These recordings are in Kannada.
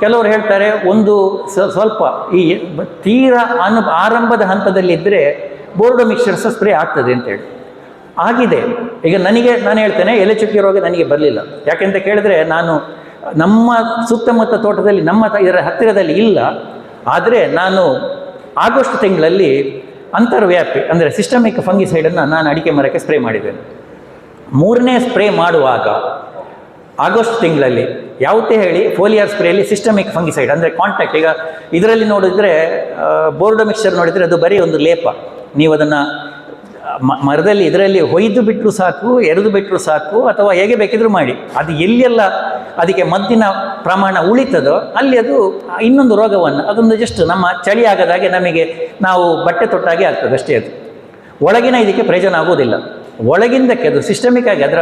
ಕೆಲವರು ಹೇಳ್ತಾರೆ, ಒಂದು ಸ್ವಲ್ಪ ಈ ತೀರಾ ಅನು, ಆರಂಭದ ಹಂತದಲ್ಲಿದ್ದರೆ ಬೋರ್ಡೋ ಮಿಕ್ಸ್ಚರ್ಸ್ ಸ್ಪ್ರೇ ಆಗ್ತದೆ ಅಂತೇಳಿ ಆಗಿದೆ. ಈಗ ನನಗೆ, ನಾನು ಹೇಳ್ತೇನೆ, ಎಲೆ ಚುಕ್ಕಿ ರೋಗ ನನಗೆ ಬರಲಿಲ್ಲ. ಯಾಕೆಂತ ಕೇಳಿದ್ರೆ ನಾನು ನಮ್ಮ ಸುತ್ತಮುತ್ತ ತೋಟದಲ್ಲಿ, ನಮ್ಮ ಇದರ ಹತ್ತಿರದಲ್ಲಿ ಇಲ್ಲ. ಆದರೆ ನಾನು ಆಗಸ್ಟ್ ತಿಂಗಳಲ್ಲಿ ಅಂತರ್ವ್ಯಾಪಿ, ಅಂದರೆ ಸಿಸ್ಟಮಿಕ್ ಫಂಗಿಸೈಡನ್ನು ನಾನು ಅಡಿಕೆ ಮರಕ್ಕೆ ಸ್ಪ್ರೇ ಮಾಡಿದ್ದೇನೆ. ಮೂರನೇ ಸ್ಪ್ರೇ ಮಾಡುವಾಗ ಆಗಸ್ಟ್ ತಿಂಗಳಲ್ಲಿ ಯಾವುದೇ ಹೇಳಿ ಫೋಲಿಯರ್ ಸ್ಪ್ರೇಯಲ್ಲಿ ಸಿಸ್ಟಮಿಕ್ ಫಂಗಿಸೈಡ್ ಅಂದರೆ ಕಾಂಟ್ಯಾಕ್ಟ್ ಈಗ ಇದರಲ್ಲಿ ನೋಡಿದ್ರೆ ಬೋರ್ಡೋ ಮಿಕ್ಸ್ಚರ್ ನೋಡಿದರೆ ಅದು ಬರೀ ಒಂದು ಲೇಪ. ನೀವು ಅದನ್ನು ಮರದಲ್ಲಿ ಇದರಲ್ಲಿ ಹೊಯ್ದು ಬಿಟ್ಟರು ಸಾಕು, ಎರೆದು ಬಿಟ್ಟರು ಸಾಕು, ಅಥವಾ ಹೇಗೆ ಬೇಕಿದ್ರು ಮಾಡಿ. ಅದು ಎಲ್ಲೆಲ್ಲ ಅದಕ್ಕೆ ಮದ್ದಿನ ಪ್ರಮಾಣ ಉಳಿತದೋ, ಅಲ್ಲಿ ಅದು ಇನ್ನೊಂದು ರೋಗವನ್ನು, ಅದೊಂದು ಜಸ್ಟ್ ನಮ್ಮ ಚಳಿ ಆಗದಾಗೆ ನಮಗೆ ನಾವು ಬಟ್ಟೆ ತೊಟ್ಟಾಗೆ ಆಗ್ತದೆ ಅಷ್ಟೇ ಅದು. ಒಳಗಿನ ಇದಕ್ಕೆ ಪ್ರಯೋಜನ ಆಗುವುದಿಲ್ಲ. ಒಳಗಿಂದಕ್ಕೆ ಅದು ಸಿಸ್ಟಮಿಕ್ ಆಗಿ ಅದರ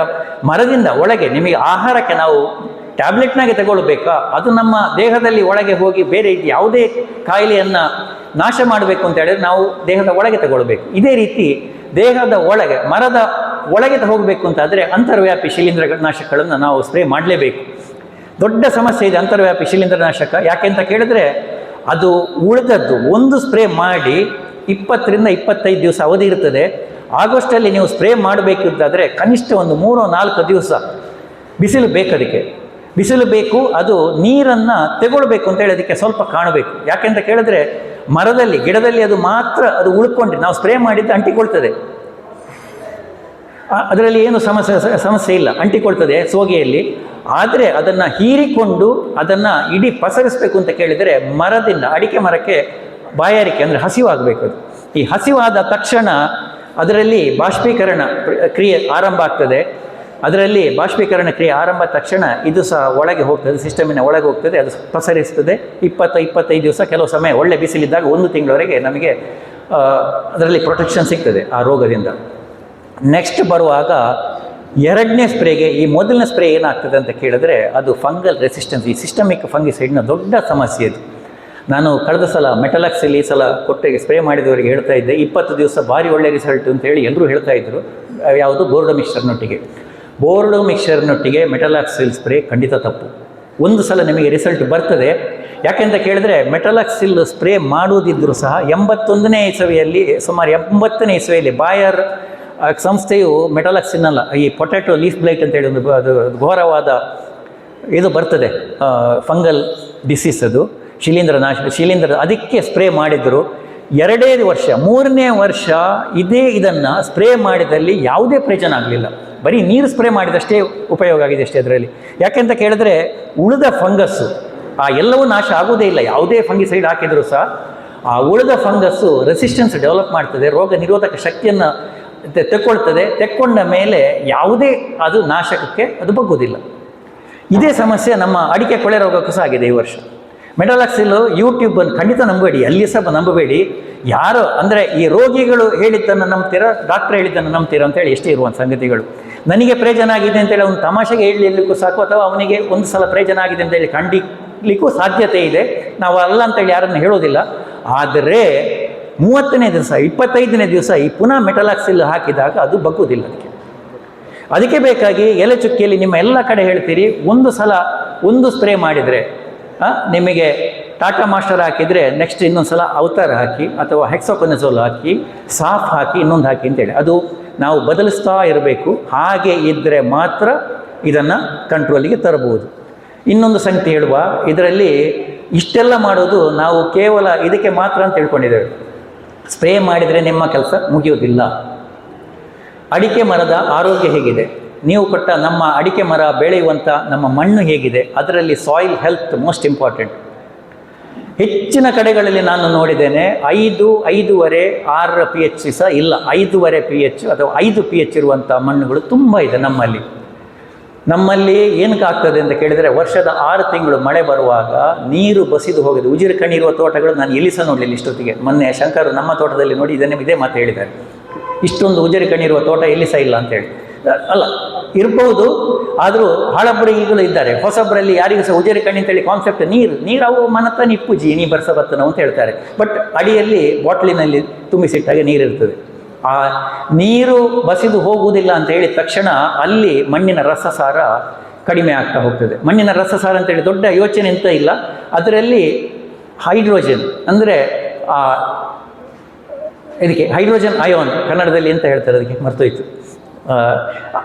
ಮರದಿಂದ ಒಳಗೆ ನಿಮಗೆ ಆಹಾರಕ್ಕೆ ನಾವು ಟ್ಯಾಬ್ಲೆಟ್ನಾಗೆ ತಗೊಳ್ಬೇಕಾ? ಅದು ನಮ್ಮ ದೇಹದಲ್ಲಿ ಒಳಗೆ ಹೋಗಿ ಬೇರೆ ಯಾವುದೇ ಕಾಯಿಲೆಯನ್ನು ನಾಶ ಮಾಡಬೇಕು ಅಂತ ಹೇಳಿದ್ರೆ ನಾವು ದೇಹದ ಒಳಗೆ ತಗೊಳ್ಬೇಕು. ಇದೇ ರೀತಿ ದೇಹದ ಒಳಗೆ, ಮರದ ಒಳಗೆ ಹೋಗಬೇಕು ಅಂತಾದರೆ ಅಂತರ್ವ್ಯಾಪಿ ಶಿಲೀಂಧ್ರ ನಾಶಕಗಳನ್ನು ನಾವು ಸ್ಪ್ರೇ ಮಾಡಲೇಬೇಕು. ದೊಡ್ಡ ಸಮಸ್ಯೆ ಇದೆ ಅಂತರ್ವ್ಯಾಪಿ ಶಿಲೀಂಧ್ರನಾಶಕ. ಯಾಕೆಂತ ಕೇಳಿದ್ರೆ ಅದು ಉಳಿದದ್ದು. ಒಂದು ಸ್ಪ್ರೇ ಮಾಡಿ ಇಪ್ಪತ್ತರಿಂದ ಇಪ್ಪತ್ತೈದು ದಿವಸ ಅವಧಿ ಇರ್ತದೆ. ಆಗಸ್ಟಲ್ಲಿ ನೀವು ಸ್ಪ್ರೇ ಮಾಡಬೇಕಿದ್ದಾದರೆ ಕನಿಷ್ಠ ಒಂದು ಮೂರು ನಾಲ್ಕು ದಿವಸ ಬಿಸಿಲು ಬೇಕು ಅದಕ್ಕೆ. ಬಿಸಿಲು ಬೇಕು, ಅದು ನೀರನ್ನು ತಗೊಳ್ಬೇಕು ಅಂತ ಹೇಳಿ ಅದಕ್ಕೆ ಸ್ವಲ್ಪ ಕಾಣಬೇಕು. ಯಾಕೆಂತ ಕೇಳಿದ್ರೆ, ಮರದಲ್ಲಿ, ಗಿಡದಲ್ಲಿ ಅದು ಮಾತ್ರ ಅದು ಉಳ್ಕೊಂಡ್ರೆ ನಾವು ಸ್ಪ್ರೇ ಮಾಡಿದ್ದು ಅಂಟಿಕೊಳ್ತದೆ. ಅದರಲ್ಲಿ ಏನು ಸಮಸ್ಯೆ ಸಮಸ್ಯೆ ಇಲ್ಲ, ಅಂಟಿಕೊಳ್ತದೆ ಸೋಗೆಯಲ್ಲಿ. ಆದರೆ ಅದನ್ನು ಹೀರಿಕೊಂಡು ಅದನ್ನು ಇಡೀ ಪಸರಿಸಬೇಕು ಅಂತ ಕೇಳಿದರೆ, ಮರದಿಂದ, ಅಡಿಕೆ ಮರಕ್ಕೆ ಬಾಯಾರಿಕೆ ಅಂದರೆ ಹಸಿವಾಗಬೇಕು ಅದು. ಈ ಹಸಿವಾದ ತಕ್ಷಣ ಅದರಲ್ಲಿ ಬಾಷ್ಪೀಕರಣ ಕ್ರಿಯೆ ಆರಂಭ ಆಗ್ತದೆ. ಅದರಲ್ಲಿ ಬಾಷ್ಪೀಕರಣ ಕ್ರಿಯೆ ಆರಂಭ ತಕ್ಷಣ ಇದು ಸಹ ಒಳಗೆ ಹೋಗ್ತದೆ ಸಿಸ್ಟಮಿನ ಒಳಗೆ ಹೋಗ್ತದೆ, ಅದು ಪಸರಿಸ್ತದೆ ಇಪ್ಪತ್ತು, ಇಪ್ಪತ್ತೈದು ದಿವಸ ಕೆಲವು ಸಮಯ ಒಳ್ಳೆ ಬಿಸಿಲಿದ್ದಾಗ ಒಂದು ತಿಂಗಳವರೆಗೆ ನಮಗೆ ಅದರಲ್ಲಿ ಪ್ರೊಟೆಕ್ಷನ್ ಸಿಗ್ತದೆ ಆ ರೋಗದಿಂದ. ನೆಕ್ಸ್ಟ್ ಬರುವಾಗ ಎರಡನೇ ಸ್ಪ್ರೇಗೆ, ಈ ಮೊದಲನೇ ಸ್ಪ್ರೇ ಏನಾಗ್ತದೆ ಅಂತ ಕೇಳಿದ್ರೆ ಅದು ಫಂಗಲ್ ರೆಸಿಸ್ಟೆನ್ಸ್ ಈ ಸಿಸ್ಟಮಿಕ್ ಫಂಗಿಸೈಡ್ನ ದೊಡ್ಡ ಸಮಸ್ಯೆ ಇದು ನಾನು ಕಳೆದ ಸಲ ಮೆಟಲಾಕ್ಸಲ್ಲಿ ಈ ಸಲ ಕೊಟ್ಟಿಗೆ ಸ್ಪ್ರೇ ಮಾಡಿದವರಿಗೆ ಹೇಳ್ತಾ ಇದ್ದೆ, ಇಪ್ಪತ್ತು ದಿವಸ ಭಾರಿ ಒಳ್ಳೆ ರಿಸಲ್ಟ್ ಅಂತ ಹೇಳಿ ಎಲ್ಲರೂ ಹೇಳ್ತಾ ಇದ್ದರು ಯಾವುದು ಗೋರ್ಡ ಮಿಕ್ಸ್ಚರ್ನೊಟ್ಟಿಗೆ ಬೋರ್ಡೋ ಮಿಕ್ಸ್ಚರ್ನೊಟ್ಟಿಗೆ ಮೆಟಲಾಕ್ಸಿಲ್ ಸ್ಪ್ರೇ ಖಂಡಿತ ತಪ್ಪು. ಒಂದು ಸಲ ನಿಮಗೆ ರಿಸಲ್ಟ್ ಬರ್ತದೆ. ಯಾಕೆಂತ ಕೇಳಿದ್ರೆ ಮೆಟಲಾಕ್ಸಿಲ್ ಸ್ಪ್ರೇ ಮಾಡುವುದಿದ್ದರೂ ಸಹ ಎಂಬತ್ತೊಂದನೇ ಇಸವಿಯಲ್ಲಿ, ಸುಮಾರು ಎಂಬತ್ತನೇ ಇಸವಿಯಲ್ಲಿ ಬಾಯರ್ ಸಂಸ್ಥೆಯು ಮೆಟಲಾಕ್ಸಿನ್ ಅಲ್ಲ ಈ ಪೊಟ್ಯಾಟೊ ಲೀಫ್ ಬ್ಲೈಟ್ ಅಂತೇಳಿ ಒಂದು ಅದು ಘೋರವಾದ ಇದು ಬರ್ತದೆ. ಫಂಗಲ್ ಡಿಸೀಸ್ ಅದು. ಶಿಲೀಂಧ್ರ ನಾಶ, ಶಿಲೀಂಧ್ರ ಅದಕ್ಕೆ ಸ್ಪ್ರೇ ಮಾಡಿದ್ರು. ಎರಡೇ ವರ್ಷ, ಮೂರನೇ ವರ್ಷ ಇದೇ ಇದನ್ನು ಸ್ಪ್ರೇ ಮಾಡಿದಲ್ಲಿ ಯಾವುದೇ ಪ್ರಯೋಜನ ಆಗಲಿಲ್ಲ. ಬರೀ ನೀರು ಸ್ಪ್ರೇ ಮಾಡಿದಷ್ಟೇ ಉಪಯೋಗ ಆಗಿದೆ ಅಷ್ಟೇ ಅದರಲ್ಲಿ. ಯಾಕೆಂತ ಕೇಳಿದ್ರೆ ಉಳಿದ ಫಂಗಸ್ಸು ಆ ಎಲ್ಲವೂ ನಾಶ ಆಗೋದೇ ಇಲ್ಲ. ಯಾವುದೇ ಫಂಗಿಸೈಡ್ ಹಾಕಿದರೂ ಸಹ ಆ ಉಳಿದ ಫಂಗಸ್ಸು ರೆಸಿಸ್ಟೆನ್ಸ್ ಡೆವಲಪ್ ಮಾಡ್ತದೆ, ರೋಗ ನಿರೋಧಕ ಶಕ್ತಿಯನ್ನು ತೆಕ್ಕೊಳ್ತದೆ. ತೆಕ್ಕೊಂಡ ಮೇಲೆ ಯಾವುದೇ ಅದು ನಾಶಕಕ್ಕೆ ಅದು ಬಗ್ಗೋದಿಲ್ಲ ಇದೇ ಸಮಸ್ಯೆ ನಮ್ಮ ಅಡಿಕೆ ಕೊಳೆ ರೋಗಕ್ಕೂ ಸಹ ಆಗಿದೆ ಈ ವರ್ಷ. ಮೆಡಲಾಕ್ಸಿಲ್ ಯೂಟ್ಯೂಬನ್ನು ಖಂಡಿತ ನಂಬಬೇಡಿ ಅಲ್ಲಿ ಸಹ ನಂಬಬೇಡಿ. ಯಾರು ಅಂದರೆ ಈ ರೋಗಿಗಳು ಹೇಳಿದ್ದನ್ನು ನಂಬ್ತೀರ, ಡಾಕ್ಟರ್ ಹೇಳಿದ್ದನ್ನು ನಂಬ್ತೀರ ಅಂತೇಳಿ ಎಷ್ಟೇ ಇರುವಂಥ ಸಂಗತಿಗಳು. ನನಗೆ ಪ್ರಯೋಜನ ಆಗಿದೆ ಅಂತೇಳಿ ಅವನು ತಮಾಷೆಗೆ ಹೇಳಲಿಕ್ಕೂ ಸಾಕು, ಅಥವಾ ಅವನಿಗೆ ಒಂದು ಸಲ ಪ್ರಯೋಜನ ಆಗಿದೆ ಅಂತೇಳಿ ಖಂಡಿಲಿಕ್ಕೂ ಸಾಧ್ಯತೆ ಇದೆ. ನಾವು ಅಲ್ಲ ಅಂತೇಳಿ ಯಾರನ್ನು ಹೇಳೋದಿಲ್ಲ. ಆದರೆ ಮೂವತ್ತನೇ ದಿವಸ, ಇಪ್ಪತ್ತೈದನೇ ದಿವಸ ಈ ಪುನಃ ಮೆಟಲಾಕ್ಸಿಲ್ ಹಾಕಿದಾಗ ಅದು ಬಗ್ಗುವುದಿಲ್ಲ ಅದಕ್ಕೆ. ಅದಕ್ಕೆ ಬೇಕಾಗಿ ಎಲೆ ಚುಕ್ಕಿಯಲ್ಲಿ ನಿಮ್ಮ ಎಲ್ಲ ಕಡೆ ಹೇಳ್ತೀರಿ, ಒಂದು ಸಲ ಒಂದು ಸ್ಪ್ರೇ ಮಾಡಿದರೆ ನಿಮಗೆ ಟಾಟಾ ಮಾಸ್ಟರ್ ಹಾಕಿದರೆ ನೆಕ್ಸ್ಟ್ ಇನ್ನೊಂದು ಸಲ ಅವತಾರ ಹಾಕಿ ಅಥವಾ ಹೆಕ್ಸೋಕೊನೆಸೋಲ್ ಹಾಕಿ, ಸಾಫ್ ಹಾಕಿ, ಇನ್ನೊಂದು ಹಾಕಿ ಅಂತೇಳಿ. ಅದು ನಾವು ಬದಲಿಸ್ತಾ ಇರಬೇಕು. ಹಾಗೆ ಇದ್ದರೆ ಮಾತ್ರ ಇದನ್ನು ಕಂಟ್ರೋಲಿಗೆ ತರಬಹುದು. ಇನ್ನೊಂದು ಸಂಗತಿ ಹೇಳುವ, ಇದರಲ್ಲಿ ಇಷ್ಟೆಲ್ಲ ಮಾಡೋದು ನಾವು ಕೇವಲ ಇದಕ್ಕೆ ಮಾತ್ರ ಅಂತ ತಿಳ್ಕೊಂಡಿದ್ದೇವೆ. ಸ್ಪ್ರೇ ಮಾಡಿದರೆ ನಿಮ್ಮ ಕೆಲಸ ಮುಗಿಯೋದಿಲ್ಲ ಅಡಿಕೆ ಮರದ ಆರೋಗ್ಯ ಹೇಗಿದೆ? ನೀವು ಕೊಟ್ಟ ನಮ್ಮ ಅಡಿಕೆ ಮರ ಬೆಳೆಯುವಂಥ ನಮ್ಮ ಮಣ್ಣು ಹೇಗಿದೆ? ಅದರಲ್ಲಿ ಸಾಯಿಲ್ ಹೆಲ್ತ್ ಮೋಸ್ಟ್ ಇಂಪಾರ್ಟೆಂಟ್ ಹೆಚ್ಚಿನ ಕಡೆಗಳಲ್ಲಿ ನಾನು ನೋಡಿದ್ದೇನೆ, ಐದು, ಐದೂವರೆ, ಆರರ ಪಿ ಎಚ್ ಸಹ ಇಲ್ಲ. ಐದೂವರೆ ಪಿ ಎಚ್ ಅಥವಾ ಐದು ಪಿ ಎಚ್ ಇರುವಂಥ ಮಣ್ಣುಗಳು ತುಂಬ ಇದೆ ನಮ್ಮಲ್ಲಿ. ನಮ್ಮಲ್ಲಿ ಏನಕ್ಕೆ ಆಗ್ತದೆ ಅಂತ ಕೇಳಿದರೆ, ವರ್ಷದ ಆರು ತಿಂಗಳು ಮಳೆ ಬರುವಾಗ ನೀರು ಬಸಿದು ಹೋಗಿದೆ. ಉಜಿರು ಕಣ್ಣಿರುವ ತೋಟಗಳು ನಾನು ಎಲ್ಲಿ ಸಹ ನೋಡಲಿಲ್ಲ ಇಷ್ಟೊತ್ತಿಗೆ. ಮೊನ್ನೆ ಶಂಕರ್ ನಮ್ಮ ತೋಟದಲ್ಲಿ ನೋಡಿ ಇದನ್ನೇ ಇದೇ ಮಾತು ಹೇಳಿದ್ದಾರೆ. ಇಷ್ಟೊಂದು ಉಜಿರು ಕಣ್ಣಿರುವ ತೋಟ ಎಲ್ಲಿ ಸಹ ಇಲ್ಲ ಅಂತೇಳಿ ಅಲ್ಲ ಇರ್ಬೋದು, ಆದರೂ ಹಳಬರಿಗಳು ಇದ್ದಾರೆ. ಹೊಸಬರಲ್ಲಿ ಯಾರಿಗೂ ಸಹ ಉಜಿರು ಕಣ್ಣಿ ಅಂತೇಳಿ ಕಾನ್ಸೆಪ್ಟ್ ನೀರು ನೀರು ಅವು ಮನತ ನಿಪ್ಪುಜಿ ನೀ ಬರ್ಸಬತ್ತನೋ ಅಂತ ಹೇಳ್ತಾರೆ. ಬಟ್ ಅಡಿಯಲ್ಲಿ ಬಾಟ್ಲಿನಲ್ಲಿ ತುಂಬಿಸಿಟ್ಟಾಗ ನೀರಿರ್ತದೆ ಆ ನೀರು ಬಸಿದು ಹೋಗುವುದಿಲ್ಲ ಅಂತ ಹೇಳಿದ ತಕ್ಷಣ ಅಲ್ಲಿ ಮಣ್ಣಿನ ರಸಸಾರ ಕಡಿಮೆ ಆಗ್ತಾ ಹೋಗ್ತದೆ. ಮಣ್ಣಿನ ರಸಸಾರ ಅಂತೇಳಿ ದೊಡ್ಡ ಯೋಚನೆ ಅಂತ ಇಲ್ಲ. ಅದರಲ್ಲಿ ಹೈಡ್ರೋಜನ್ ಅಂದರೆ ಇದಕ್ಕೆ ಹೈಡ್ರೋಜನ್ ಅಯೋನ್ ಕನ್ನಡದಲ್ಲಿ ಅಂತ ಹೇಳ್ತಾರೆ, ಅದಕ್ಕೆ ಮರ್ತೋಯ್ತು.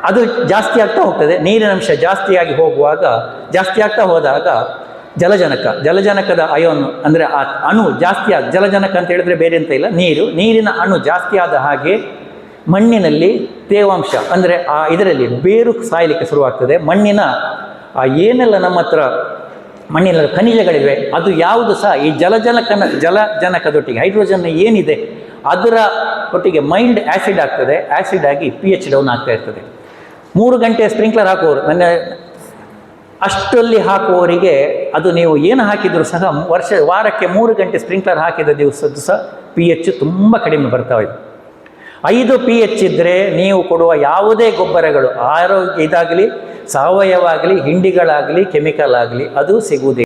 ಅದು ಜಾಸ್ತಿ ಆಗ್ತಾ ಹೋಗ್ತದೆ. ನೀರಿನ ಅಂಶ ಜಾಸ್ತಿಯಾಗಿ ಹೋಗುವಾಗ, ಜಾಸ್ತಿ ಆಗ್ತಾ ಹೋದಾಗ ಜಲಜನಕ, ಜಲಜನಕದ ಅಯೋನ್ ಅಂದರೆ ಆ ಅಣು ಜಾಸ್ತಿ ಆದ ಜಲಜನಕ ಅಂತ ಹೇಳಿದ್ರೆ ಬೇರೆ ಅಂತ ಇಲ್ಲ, ನೀರು. ನೀರಿನ ಅಣು ಜಾಸ್ತಿ ಆದ ಹಾಗೆ ಮಣ್ಣಿನಲ್ಲಿ ತೇವಾಂಶ, ಅಂದರೆ ಆ ಇದರಲ್ಲಿ ಬೇರು ಸಾಯಲಿಕ್ಕೆ ಶುರುವಾಗ್ತದೆ. ಮಣ್ಣಿನ ಆ ಏನೆಲ್ಲ ನಮ್ಮ ಹತ್ರ ಮಣ್ಣಿನ ಖನಿಜಗಳಿವೆ, ಅದು ಯಾವುದು ಸಹ ಈ ಜಲಜನಕನ, ಜಲಜನಕದೊಟ್ಟಿಗೆ, ಹೈಡ್ರೋಜನ್ ಏನಿದೆ ಅದರ ಒಟ್ಟಿಗೆ ಮೈಲ್ಡ್ ಆ್ಯಸಿಡ್ ಆಗ್ತದೆ ಆ್ಯಸಿಡ್ ಆಗಿ ಪಿ ಎಚ್ ಡೌನ್ ಆಗ್ತಾ ಇರ್ತದೆ. ಮೂರು ಗಂಟೆ ಸ್ಪ್ರಿಂಕ್ಲರ್ ಹಾಕುವವರು, ನನ್ನ ಅಷ್ಟರಲ್ಲಿ ಹಾಕುವವರಿಗೆ ಅದು ನೀವು ಏನು ಹಾಕಿದರೂ ಸಹ ವರ್ಷ, ವಾರಕ್ಕೆ ಮೂರು ಗಂಟೆ ಸ್ಪ್ರಿಂಕ್ಲರ್ ಹಾಕಿದ ದಿವಸದ್ದು ಸಹ ಪಿ ಎಚ್ ತುಂಬ ಕಡಿಮೆ ಬರ್ತಾ ಇದೆ. ಐದು ಪಿ ಎಚ್ ಇದ್ದರೆ ನೀವು ಕೊಡುವ ಯಾವುದೇ ಗೊಬ್ಬರಗಳು, ಆರೋಗ್ಯ ಇದಾಗಲಿ ಸಾವಯವ ಆಗಲಿ ಹಿಂಡಿಗಳಾಗಲಿ, ಕೆಮಿಕಲ್ ಆಗಲಿ, ಅದು ಸಿಗುವುದಿಲ್ಲ.